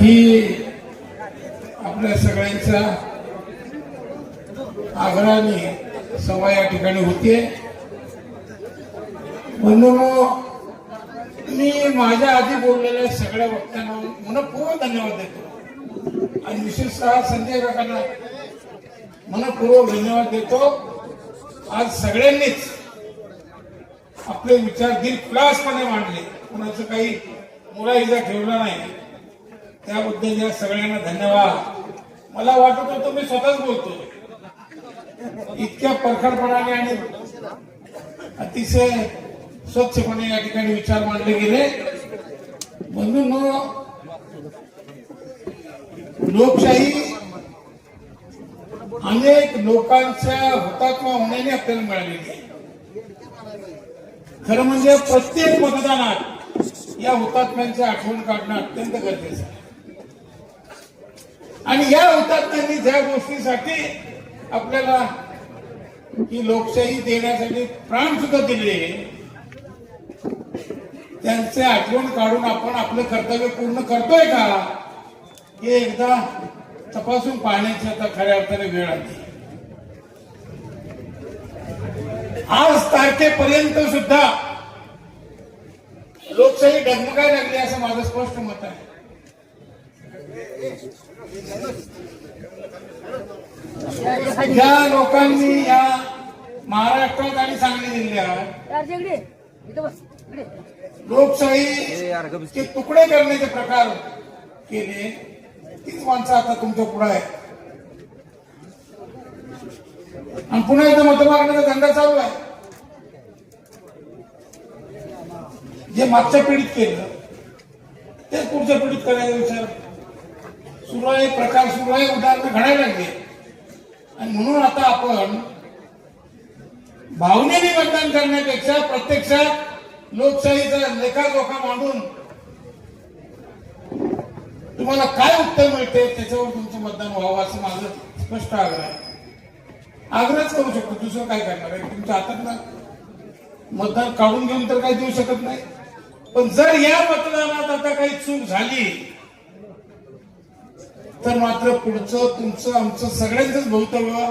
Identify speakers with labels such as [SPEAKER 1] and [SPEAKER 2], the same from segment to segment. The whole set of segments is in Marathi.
[SPEAKER 1] ही आपल्या सगळ्यांचा आग्रहाने सभा या ठिकाणी होते म्हणून मी माझ्या आधी बोललेल्या सगळ्या वक्त्यांना मनपूर्वक धन्यवाद देतो. आणि विशेषतः संजय काकांना मनपूर्वक धन्यवाद देतो. आज सगळ्यांनीच आपले विचार दिलखुलासपणे मांडले. कुणाचं काही मुलाहिजा ठेवला नाही. त्याबद्दल या सगळ्यांना धन्यवाद. मला वाटत होतं मी स्वतःच बोलतो इतक्या परखडपणाने आणि अतिशय स्वच्छपणे या ठिकाणी विचार मांडले गेले. म्हणून लोकशाही अनेक लोकांच्या हुतात्मा होण्याने आपल्याला मिळालेली आहे. खरं म्हणजे प्रत्येक मतदानात या हुतात्म्यांची आठवण काढणं अत्यंत गरजेचं आहे. आणि या हुतात्म्यांनी ज्या गोष्टीसाठी आपल्याला ही लोकशाही देण्यासाठी प्राण सुद्धा दिले त्यांचे आठवण काढून आपण आपलं कर्तव्य पूर्ण करतोय का? हे एकदा तपासून पाहण्याची आता खऱ्या अर्थाने वेळ आली. आज तारखेपर्यंत सुद्धा लोकशाही डगमगाय लागली असं माझं स्पष्ट मत आहे. ज्या लोकांनी या महाराष्ट्रात आणि सांगली जिल्ह्यात लोकशाहीचे तुकडे करण्याचे प्रकार केले तीच माणसं आता तुमच्यापुढे आहे आणि पुन्हा एकदा मत मागण्याचा धंदा चालू आहे. जे मागच्या पिढीत केलं तेच पुढच्या पिढीत करायचा विचार सुरू आहे प्रकार सुरू आहे उदाहरणं घडायला लागले. आणि म्हणून आता आपण भावनेने मतदान करण्यापेक्षा प्रत्यक्षात लोकशाहीचा लेखाजोखा मांडून तुम्हाला काय उत्तर मिळते त्याच्यावर तुमचं मतदान व्हावं असं माझं स्पष्ट आग्रह आहे. आग्रहच करू शकतो दुसरं काय करणार आहे? तुमच्या हातात मतदान काढून घेऊन तर काही देऊ शकत नाही. पण जर या मतदानात आता काही चूक झाली तर मात्र पुढचं तुमचं आमचं सगळ्यांचंच भवितव्य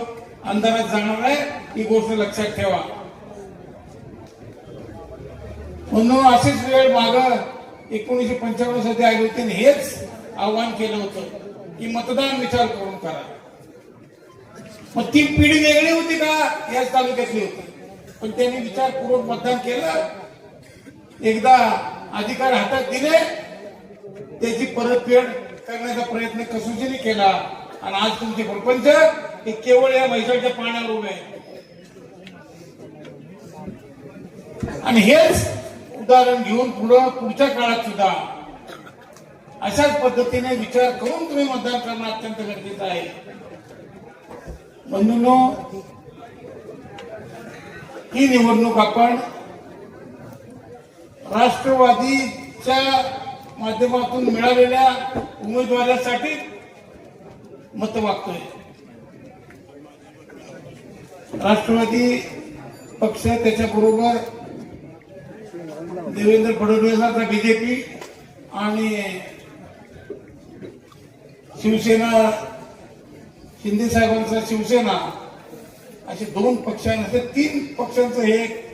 [SPEAKER 1] अंधारात जाणार आहे ही गोष्ट लक्षात ठेवा. म्हणून अशीच वेळ माग एकोणीशे पंच्याण्णवसाठी आयोगाने हेच आव्हान केलं होतं की मतदान विचार करून करा. मग ती पिढी वेगळी होती का याच तालुक्यातली होती. पण त्यांनी विचारपूर्वक मतदान केलं. एकदा अधिकार हातात दिले त्याची परतफेड करण्याचा प्रयत्न कसोशीने केला. आणि आज तुमचे प्रपंच हे केवळ या मैसाच्या पाण्यावर उभे आहे. आणि हेच उदाहरण घेऊन पुढं पुढच्या काळात सुद्धा अशाच पद्धतीने विचार करून तुम्ही मतदान करणं अत्यंत गरजेचं आहे. बंधूंनो ही निवडणूक आपण राष्ट्रवादीच्या माध्यमातून मिळालेल्या उमेदवारासाठी मत मागतोय राष्ट्रवादी पक्ष त्याच्याबरोबर देवेंद्र फडणवीसांचा बीजेपी आणि शिवसेना शिंदे साहेबांचा शिवसेना असे दोन पक्षांचे तीन पक्षांचं हे एक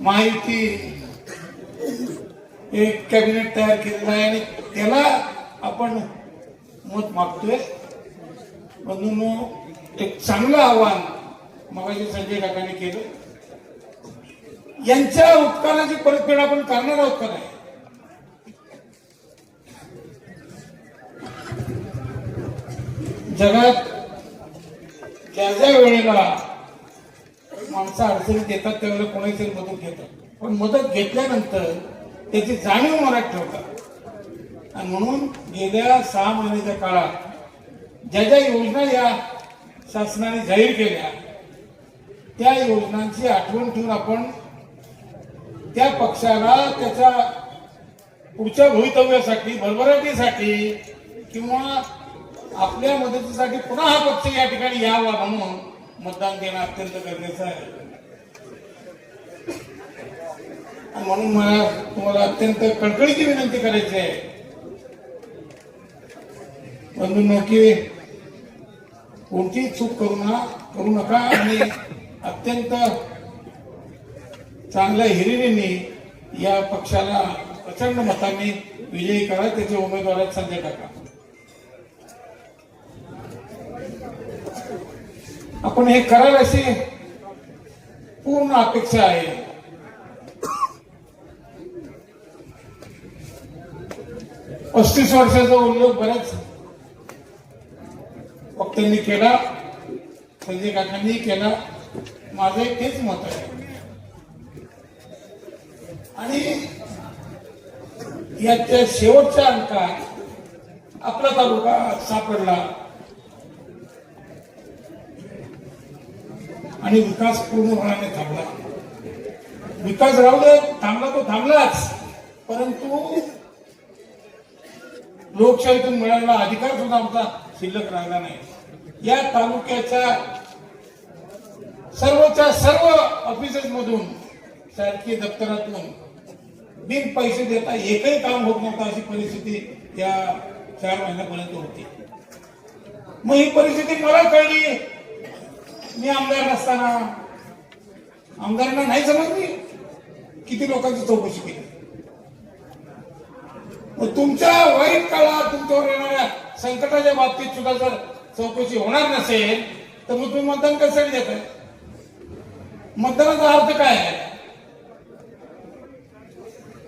[SPEAKER 1] महायुती एक कॅबिनेट तयार केलेलं आहे आणि त्याला आपण मत मागतोय. म्हणून एक चांगलं आव्हान मगाशी संजय काकाने केलं. यांच्या उत्पन्नाची परतफेड आपण करणार आहोत का नाही? जगात ज्या ज्या वेळेला माणसं अडचणीत येतात त्यावेळेला कोणाची मदत घेतात. पण मदत घेतल्यानंतर त्याची जाणीव मनात ठेवतात. आणि म्हणून गेल्या सहा महिन्याच्या काळात ज्या ज्या योजना या शासनाने जाहीर केल्या त्या योजनांची आठवण ठेवून आपण त्या पक्षाला त्याच्या पुढच्या भवितव्यासाठी भरभराटीसाठी किंवा आपल्या मदतीसाठी पुन्हा हा पक्ष या ठिकाणी यावा म्हणून मतदान देणं अत्यंत गरजेचं आहे आणि म्हणून मला तुम्हाला अत्यंत कळकळीची विनंती करायची आहे. बंधूंनो की कोणतीही चूक करू ना करू नका आणि अत्यंत चांगल्या हिरिरीने या पक्षाला प्रचंड मतांनी विजयी करा त्याचे उमेदवार आहेत संजय काका आपण हे कराल अशी पूर्ण अपेक्षा आहे. पस्तीस वर्षाचा उल्लेख बऱ्याच वक्त्यांनी केला संजय काकांनी केला. माझं तेच मत आहे. आणि याच्या शेवटच्या अंकात आपला तालुका सापडला. आणि विकास पूर्णपणाने थांबला. विकास राहू थांबला तो थांबलाच परंतु लोकशाहीतून मिळालेला अधिकार सुद्धा आमचा शिल्लक राहिला नाही. या तालुक्याच्या सर्वच्या सर्व ऑफिसेस मधून शासकीय दप्तरातून बिन पैसे देता एकही काम होत नव्हतं अशी परिस्थिती या चार महिन्यापर्यंत होती. मग ही परिस्थिती मला कळली. मी आमदार नसताना आमदारांना नाही समजली. किती लोकांची चौकशी केली? तुमच्या वाईट काळात तुमच्यावर येणाऱ्या संकटाच्या बाबतीत सुद्धा जर चौकशी होणार नसेल तर मग तुम्ही मतदान कशासाठी देताय? मतदानाचा अर्थ काय आहे?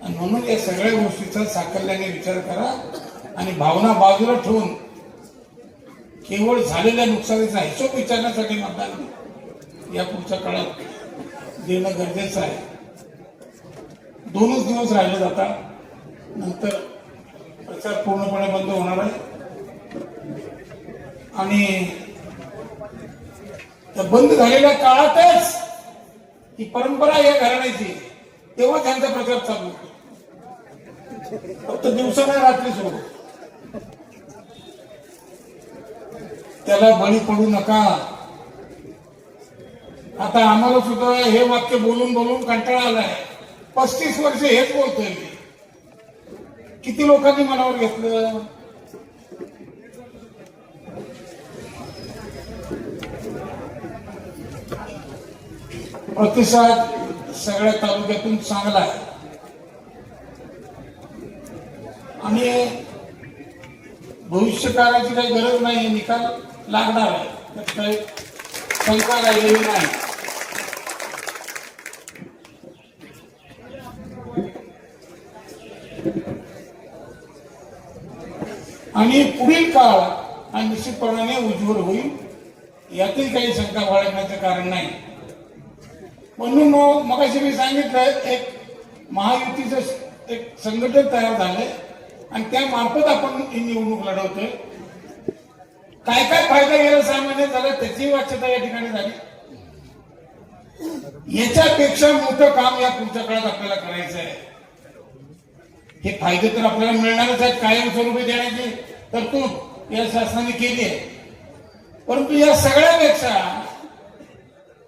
[SPEAKER 1] आणि म्हणून या सगळ्या गोष्टीचा साकल्याने विचार करा आणि भावना बाजूला ठेवून केवळ झालेल्या नुकसानीचा हिशोब विचारण्यासाठी मतदान या पुढच्या काळात देणं गरजेचं आहे. दोनच दिवस राहिले जातात. नंतर प्रचार पूर्णपणे बंद होणार आहे. आणि त्या बंद झालेल्या काळातच ही परंपरा या घराण्याची तेव्हा त्यांचा प्रचार चालू होतो. फक्त दिवसा नाही रात्री सुरू. त्याला बळी पडू नका. आता आम्हाला सुद्धा हे वाक्य बोलून बोलून कंटाळा आलाय. पस्तीस वर्ष हेच बोलतोय मी. किती लोकांनी मनावर घेतलं? प्रतिसाद सगळ्या तालुक्यातून चांगला आहे. आणि भविष्य काळाची काही गरज नाही निकाल लागणार आहे. काही शंका राहिलेली नाही. आणि पुढील काळ हा निश्चितपणाने उज्ज्वल होईल यातही काही शंका बाळगण्याचं कारण नाही. म्हणून मग मी सांगितलं एक महायुतीचं एक संघटन तयार झालंय आणि त्या मार्फत आपण ही निवडणूक लढवतोय. काय काय फायदा गेला सहा झाला त्याची वाच्यता या ठिकाणी झाली. याच्यापेक्षा मोठं काम या पुढच्या काळात आपल्याला करायचं आहे हे फायदे तर आपल्याला मिळणारच आहेत कायमस्वरूपी देण्याचे. तरतूद या शासनाने केली आहे. परंतु या सगळ्यापेक्षा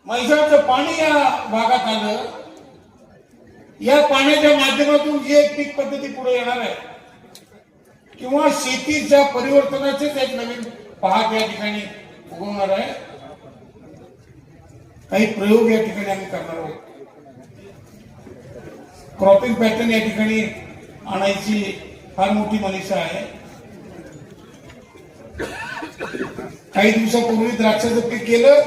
[SPEAKER 1] मैसाळचं पाणी या भागात आलं. या पाण्याच्या माध्यमातून जी एक पीक पद्धती पुढे येणार आहे किंवा शेतीच्या परिवर्तनाचेच एक नवीन पहाट या ठिकाणी उगवणार आहे. काही प्रयोग या ठिकाणी आम्ही करणार आहोत. क्रॉपिंग पॅटर्न या ठिकाणी आणायची फार मोठी मनीषा आहे. काही दिवसापूर्वी द्राक्षाचं पीक केलं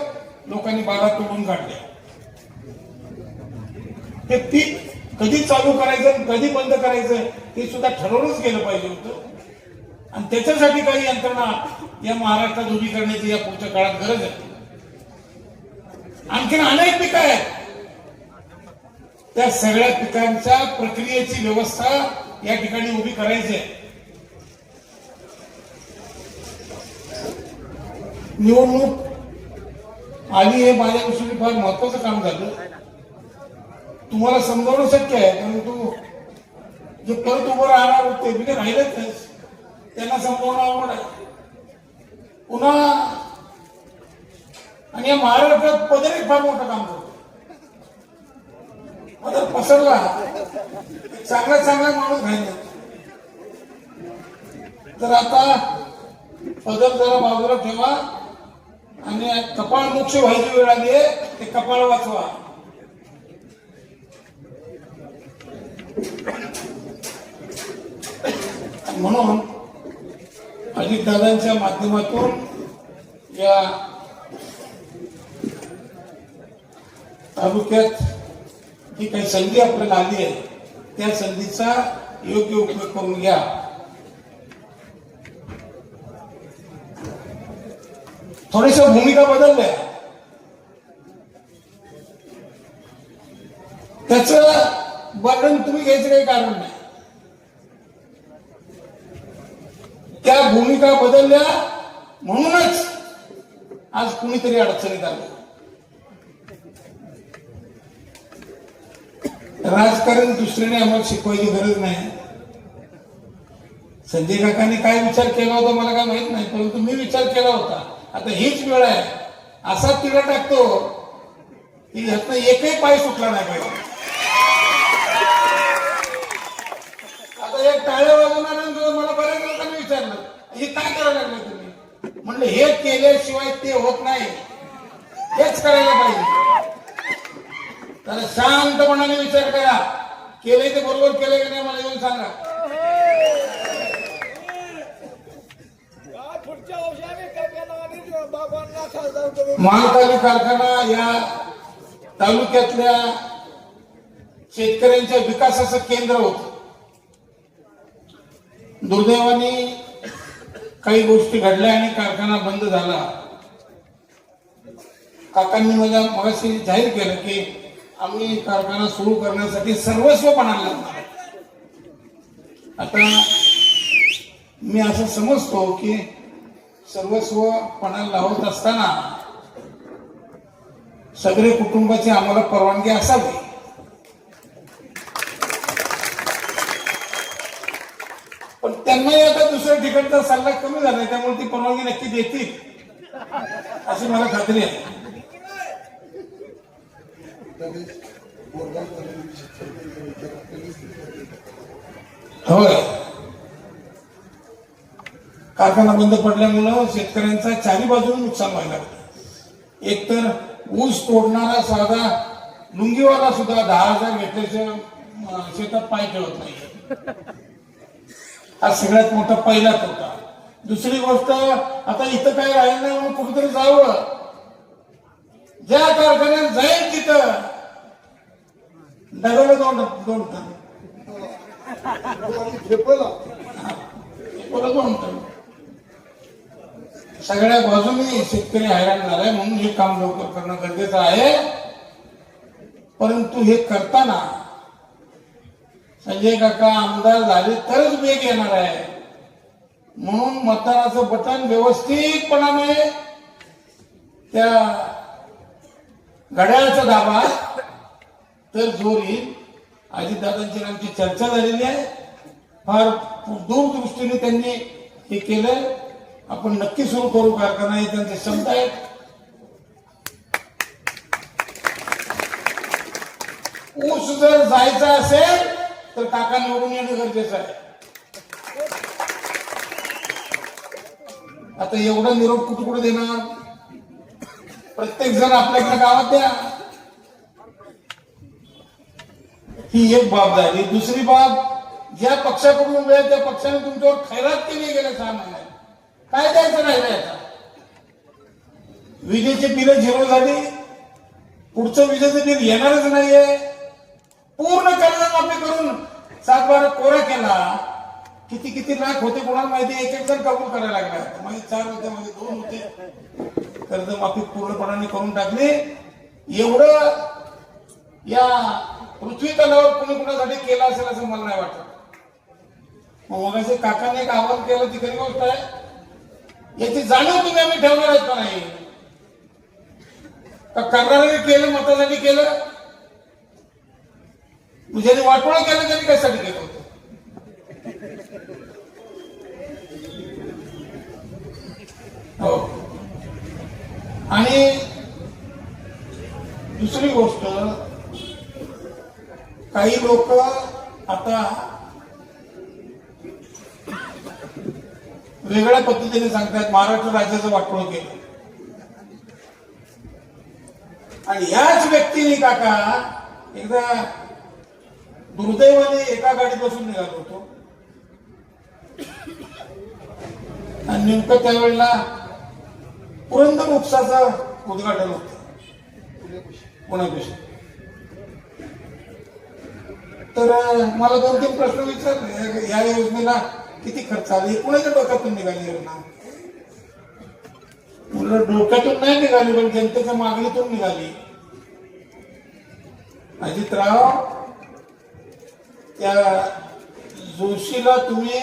[SPEAKER 1] लोकांनी बागा तोडून काढल्या. ते पीक कधी चालू करायचं कधी बंद करायचं ते सुद्धा ठरवूनच गेलं पाहिजे होतं. आणि त्याच्यासाठी काही यंत्रणा या महाराष्ट्रात उभी करण्याची या पुढच्या काळात गरज आहे. आणखीन अनेक पिकं आहेत. त्या सगळ्या पिकांच्या प्रक्रियेची व्यवस्था या ठिकाणी उभी करायची आहे. निवडणूक आली हे माझ्या दृष्टीने फार महत्वाचं काम झालं. तुम्हाला समजावणं शक्य आहे परंतु जे परत उभं राहणार होते मी राहिलेच नाही. त्यांना समजावणं आवड आहे. पुन्हा आणि या महाराष्ट्रात पदर एक फार मोठं काम करतो. पदर पसरला चांगला चांगला माणूस राहिले. तर आता पदर जरा बाजूला ठेवा. आणि कपाळ मोक्ष व्हायची वेळ आली आहे ते कपाळ वाचवा. म्हणून अजितदादांच्या माध्यमातून या तालुक्यात जी काही संधी आपल्याला आली आहे त्या संधीचा योग्य उपयोग करून घ्या. थोड्याशा भूमिका बदलल्या. त्याच वर्णन तुम्ही घ्यायचं काही कारण नाही. त्या भूमिका बदलल्या म्हणूनच आज कुणीतरी अडचणीत आलं. राजकारण दुसऱ्याने आम्हाला शिकवायची गरज नाही. संजय काकांनी काय विचार केला होता मला काय माहीत नाही परंतु मी विचार केला होता. आता हीच वेळ आहे. असा तिला टाकतो की ह्यातनं एकही पाय सुटला नाही पाहिजे. आता एक टाळ्या वाजवणाऱ्यांचं मला बऱ्याच लोकांनी विचारलं हे काय करायला लागलं तुम्ही? म्हणलं हे केल्याशिवाय ते होत नाही. हेच करायला पाहिजे. तर शांतपणाने विचार करा. केले ते बरोबर केलंय की नाही मला येऊन सांगा. महाकाली कारखाना या तालुक्यातल्या शेतकऱ्यांच्या विकासाचं केंद्र होत. दुर्दैवाने काही गोष्टी घडल्या आणि कारखाना बंद झाला. काकांनी मला मगाशी जाहीर केलं की आम्ही कारखाना सुरू करण्यासाठी सर्वस्व पणाला लागणार आता मी असं समजतो की सर्वस्व पणाला लावत असताना सगळे कुटुंबाची आम्हाला परवानगी असावी. पण त्यांनाही आता दुसऱ्या ठिकाणचा सल्ला कमी झालाय त्यामुळे ती परवानगी नक्की देतील अशी मला खात्री आहे. होय. कारखाना बंद पडल्यामुळं शेतकऱ्यांचा चारी बाजूने नुकसान व्हायला लागलं. एक तर ऊस तोडणारा साधा लुंगीवाला सुद्धा दहा हजार घेतल्याशिवाय शेतात पाय ठेवत नाही. हा सगळ्यात मोठा पहिलाच होता दुसरी गोष्ट आता इथं काय राहिलं नाही म्हणून कुठेतरी जावं. ज्या कारखान्यात जाईल तिथं. दगड दोन दोन टन बोला. दोन टन सगळ्या बाजूने शेतकरी हैराण झालाय म्हणून हे काम लवकर करणं गरजेचं आहे. परंतु हे करताना संजय काका आमदार झाले तरच वेग येणार आहे. म्हणून मतदानाचं बटन व्यवस्थितपणाने त्या घड्याळाचा दाबा तर जोर येईल. अजितदादांची आमची चर्चा झालेली आहे. फार दूरदृष्टीने त्यांनी हे केलंय. आपण नक्की सुरू करू कारखाना हे त्यांचे शब्द आहेत. ऊस जर जायचा असेल तर काका निवडून येणं गरजेचं आहे. आता एवढा निरोप कुठं कुठं देणार? प्रत्येक जण आपल्याकडे गावात द्या. ही एक बाब झाली. दुसरी बाब ज्या पक्षाकडून वेळ त्या पक्षाने तुमच्यावर खैरात केली गेल्या सहा महिन्यात. काय द्यायचं नाही आता विजेचे बिल झिरो झाली. पुढचं विजेचं बिल येणारच नाहीये. पूर्ण कर्जमाफी करून सात बारा कोरा केला. किती किती लाख होते कोणाला माहिती? एक एक जण कबूल करायला लागला. माझे चार होते माझे दोन होते. कर्जमाफी पूर्णपणाने करून टाकली. एवढं या पृथ्वी तलावर कुणी कुणासाठी केला असेल असं मला नाही वाटत. मग मगाशी काकाने एक आवाहन केलं ती खरी गोष्ट आहे. याची जाणीव तुम्ही आम्ही ठेवणार आहेत का नाही? तर करणाऱ्याने केलं मतासाठी केलं. ज्यांनी वाटोळ केलं त्यांनी कशासाठी केलं होतं? हो. आणि दुसरी गोष्ट काही लोक आता वेगळ्या पद्धतीने सांगतात महाराष्ट्र राज्याचं वाटोळ केलं. आणि ह्याच व्यक्तीने काका एकदा दुर्दैवाने एका गाडीत बसून निघालो होतो. आणि नेमकं त्यावेळेला पुरंदर उपसाचं उद्घाटन होत. पुण्यापेक्षा. तर मला दोन तीन प्रश्न विचारले. या योजनेला किती खर्च आला? हे कुणाच्या डोक्यातून निघाली योजना डोक्यातून नाही निघाली पण जनतेच्या मागणीतून निघाली. अजितराव त्या जोशीला तुम्ही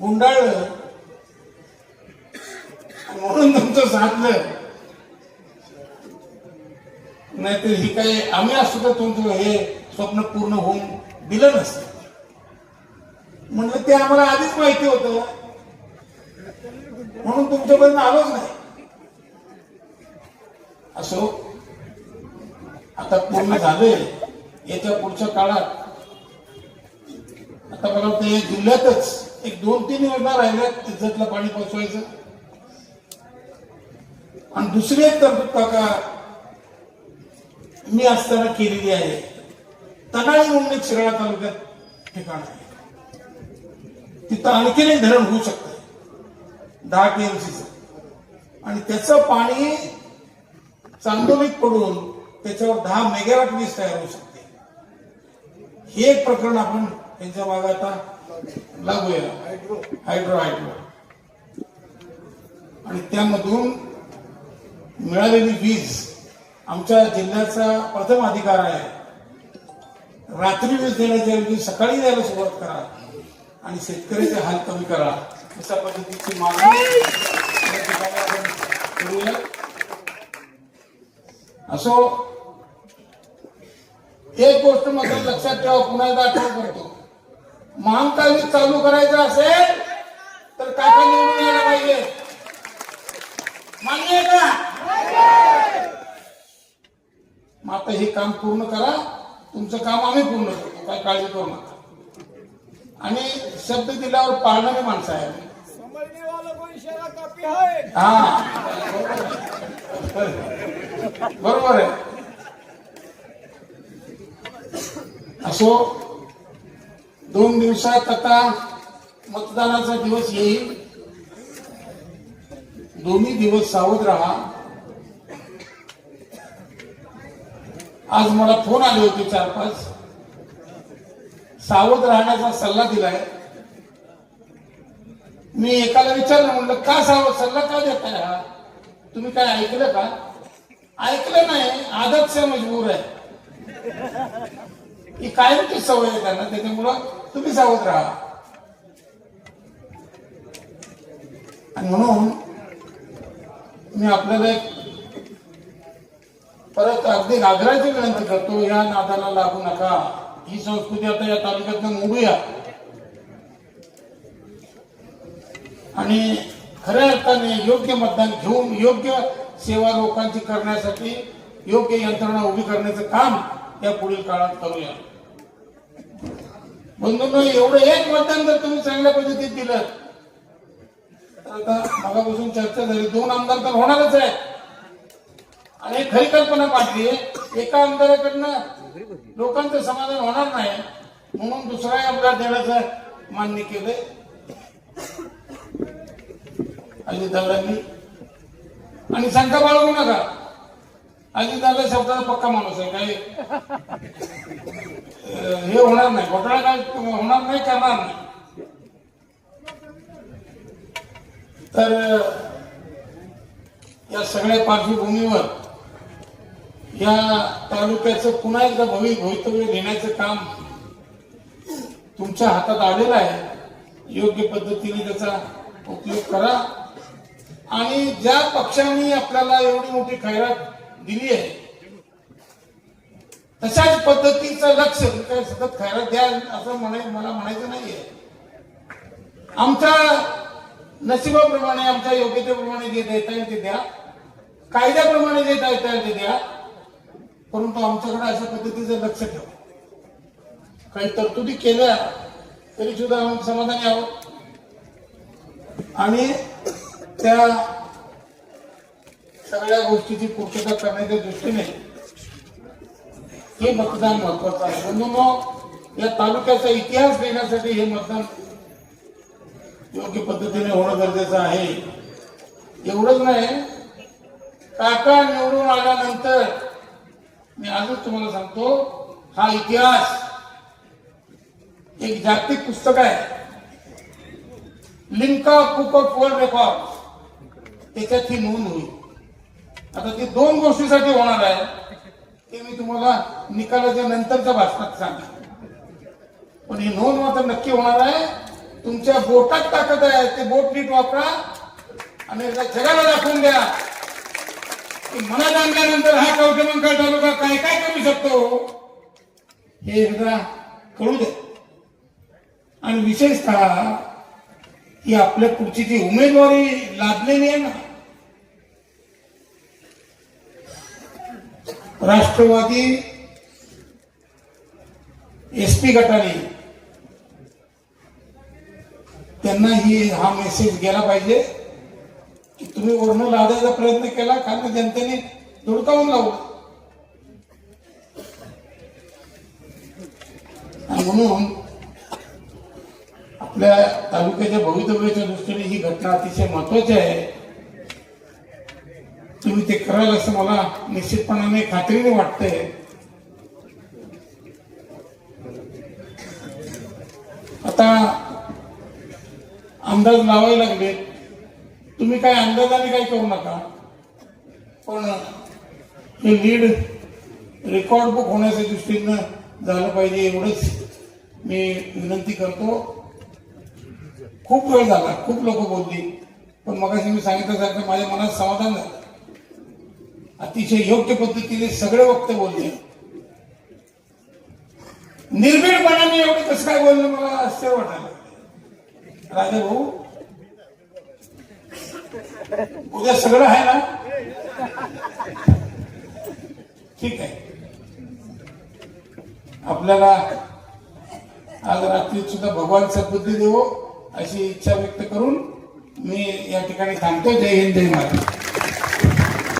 [SPEAKER 1] गुंडाळलं. म्हणून तुमचं साधलं. नाहीतर ही काही आम्ही असतो तर तुमचं हे स्वप्न पूर्ण होऊन दिलं नसतं. म्हणलं ते आम्हाला आधीच माहिती होत. म्हणून तुमच्यापर्यंत आलोच नाही. असो आता पूर्ण झाले याच्या पुढच्या काळात आता मला वाटतं या जिल्ह्यातच एक दोन तीन योजना राहिल्यात इज्जतला पाणी पोचवायचं आणि दुसरी एक तरतूद काका मी असताना केलेली आहे. तनाळी म्हणून एक शिराळा तालुक्यात ठिकाण आहे. तिथं आणखीन एक धरण होऊ शकतं. दहा टीएमसीचं आणि त्याचं पाणी चांदोलीत पडून त्याच्यावर दहा मेगावॅट वीज तयार होऊ शकते. हे एक प्रकरण आपण त्यांच्या भागात आता लागूया. Hydro hydro. आणि त्यामधून मिळालेली वीज आमच्या जिल्ह्याचा प्रथम अधिकार आहे. रात्री वीज देण्याच्या ऐवजी सकाळी द्यायला सुरुवात करा. आणि शेतकऱ्याचे हाल कमी करा. अशा पद्धतीची मागणी करूया. असो एक गोष्ट मात्र लक्षात ठेवा पुन्हा एकदा आठवण करतो. महाकाली चालू करायचं असेल तर काका निवडून यायला पाहिजे? मान्य आहे का? मग आता हे काम पूर्ण करा. तुमचं काम आम्ही पूर्ण करतो. काय काळजी करू नका. आणि शब्द दिल्यावर पाळणारी माणसं आहे?
[SPEAKER 2] है.
[SPEAKER 1] हा बरोबर आहे. असो दोन दिवसात आता मतदानाचा दिवस येईल. दोन्ही दिवस सावध राहा. आज मला फोन आले होते चार पाच सावध राहण्याचा सल्ला दिलाय. मी एकाला विचारलं म्हणलं का सावध? सल्ला का देताय हा? तुम्ही काय ऐकलं का? ऐकलं नाही आदत से मजबूर आहे. ही कायमची सवय आहे त्यांना त्याच्यामुळं तुम्ही सावध राहा. आणि म्हणून मी आपल्याला एक परत अगदी आग्रहाची विनंती करतो या नादाला लागू नका. ही संस्कृती आता या तालुक्यातनं मोडूया. आणि खऱ्या अर्थाने योग्य मतदान घेऊन योग्य सेवा लोकांची करण्यासाठी योग्य यंत्रणा उभी करण्याचं काम या पुढील काळात करूया. बंधूंनो एवढं एक मतदान जर तुम्ही चांगल्या पद्धतीत दिलं तर आता मागापासून चर्चा झाली. दोन आमदार तर होणारच आहे आणि खरी कल्पना पाडली एका आमदाराकडनं लोकांचं समाधान होणार नाही म्हणून दुसरा आमदार देण्याचं मान्य केलंय. अजितदादांनी आणि शंका बाळगू नका. अजितदादा शब्दाचा पक्का माणूस आहे काही हे होणार नाही. घोटाळा काय होणार नाही करणार नाही. तर या सगळ्या पार्श्वभूमीवर या तालुक्याचं पुन्हा एकदा भवी भवितव्य घेण्याचं काम तुमच्या हातात आलेलं आहे. योग्य पद्धतीने त्याचा उपयोग करा. आणि ज्या पक्षांनी आपल्याला एवढी मोठी खैरात दिली आहे तशाच पद्धतीचं लक्ष काय सतत खैरात द्या असं म्हणाय मला म्हणायचं नाहीये. आमच्या नशिबाप्रमाणे आमच्या योग्यतेप्रमाणे जे देता येईल ते द्या. कायद्याप्रमाणे जे देता येईल ते द्या. परंतु आमच्याकडे अशा पद्धतीचं लक्ष ठेवा. काही तरतुदी केल्या तरी सुद्धा आम्ही समाधानी आहोत. आणि त्या सगळ्या गोष्टीची पूर्तता करण्याच्या दृष्टीने हे मतदान महत्वाचं आहे. म्हणून या तालुक्याचा इतिहास देण्यासाठी हे मतदान योग्य पद्धतीने होणं गरजेचं आहे. एवढंच नाही काका निवडून आल्यानंतर मी आजच तुम्हाला सांगतो हा इतिहास एक जागतिक पुस्तक आहे. Limca book of world record त्याच्यात ही नोंद होईल. आता ते दोन गोष्टीसाठी होणार आहे ते मी तुम्हाला निकालाच्या नंतरच्या भाषणात सांगेन पण ही नोंद मात्र नक्की होणार आहे. तुमच्या बोटात ताकद आहे ते बोट नीट वापरा. आणि जगाला दाखवून द्या. की जाणल्यानंतर हा कवठेमंकाळ तालुका काय काय करू शकतो? हे एकदा कळू दे. आणि विशेषतः ही आपल्या पुढची जी उमेदवारी लादलेली आहे ना राष्ट्रवादी एस पी गटाने त्यांना ही हा मेसेज गेला पाहिजे. तुम्ही वर्ण लादायचा प्रयत्न केला कारण जनतेने धुडकावून लावलं. म्हणून आपल्या तालुक्याच्या भवितव्याच्या दृष्टीने ही घटना अतिशय महत्वाची आहे. तुम्ही ते कराल असं मला निश्चितपणाने खात्रीने वाटतंय. आता अंदाज लावायला लागले. तुम्ही काय अंदाजाने काही करू नका. पण हे लीड रेकॉर्ड बुक होण्याच्या दृष्टीनं झालं पाहिजे एवढंच मी विनंती करतो. खूप वेळ झाला खूप लोक बोलली. पण मग मी सांगितल्यासारखं माझ्या मनात समाधान झालं. अतिशय योग्य पद्धतीने सगळे वक्ते बोलले. निर्भीडपणाने एवढं कसं काय बोललं मला आश्चर्य वाटायला लागलं. राजा भाऊ उद्या सगळं आहे ना? ठीक आहे. आपल्याला आज रात्री सुद्धा भगवान सद्बुद्धी देवो अशी इच्छा व्यक्त करून मी या ठिकाणी थांबतो. जय हिंद जय महाराष्ट्र